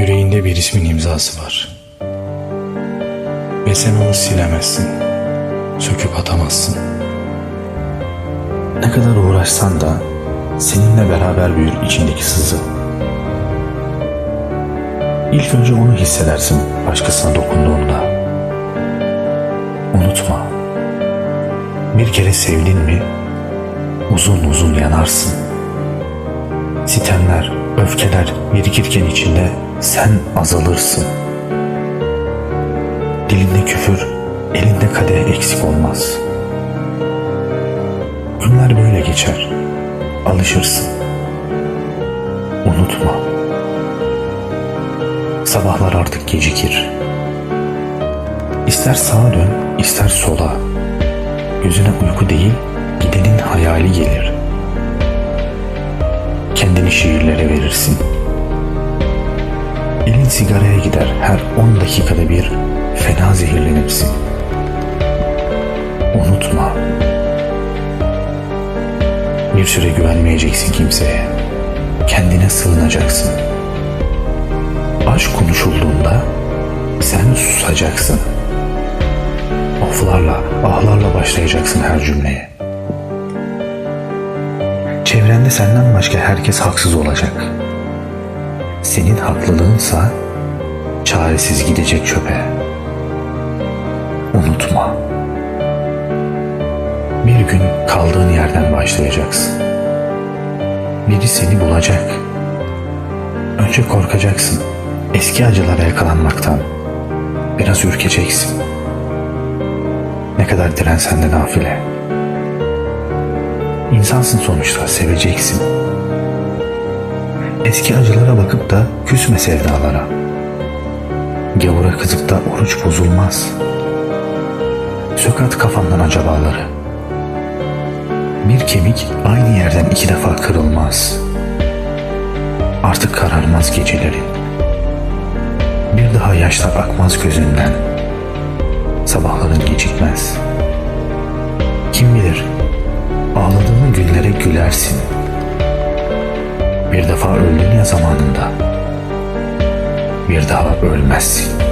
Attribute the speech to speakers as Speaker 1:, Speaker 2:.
Speaker 1: Elinde bir ismin imzası var. Ve sen onu silemezsin. Söküp atamazsın. Ne kadar uğraşsan da seninle beraber büyür içindeki sızı. İlk önce onu hissedersin başkasına dokunduğunda. Unutma. Bir kere sevdin mi uzun uzun yanarsın. Sitemler, öfkeler birikirken içinde sen azalırsın. Dilinde küfür, elinde kadeh eksik olmaz. Günler böyle geçer. Alışırsın. Unutma. Sabahlar artık gecikir. İster sağa dön, ister sola. Gözüne uyku değil, gidenin hayali gelir. Kendini şiirlere verirsin. Elin sigaraya gider her 10 dakikada bir fena zehirlenirsin. Unutma. Bir süre güvenmeyeceksin kimseye. Kendine sığınacaksın. Aşk konuşulduğunda sen susacaksın. Oflarla, ahlarla başlayacaksın her cümleye. Çevrende senden başka herkes haksız olacak. Senin haklılığınsa çaresiz gidecek çöpe. Unutma. Bir gün kaldığın yerden başlayacaksın. Biri seni bulacak. Önce korkacaksın. Eski acılara yakalanmaktan. Biraz ürkeceksin. Ne kadar dirensen de nafile. İnsansın sonuçta seveceksin. Eski acılara bakıp da küsme sevdalara. Gavura kızıp da oruç bozulmaz. Sök at kafandan acabaları. Bir kemik aynı yerden iki defa kırılmaz. Artık kararmaz gecelerin. Bir daha yaşlar akmaz gözünden. Sabahların gecikmez. Kim bilir ağladığın günlere gülersin. Bir defa öldün ya zamanında. Bir daha ölmezsin.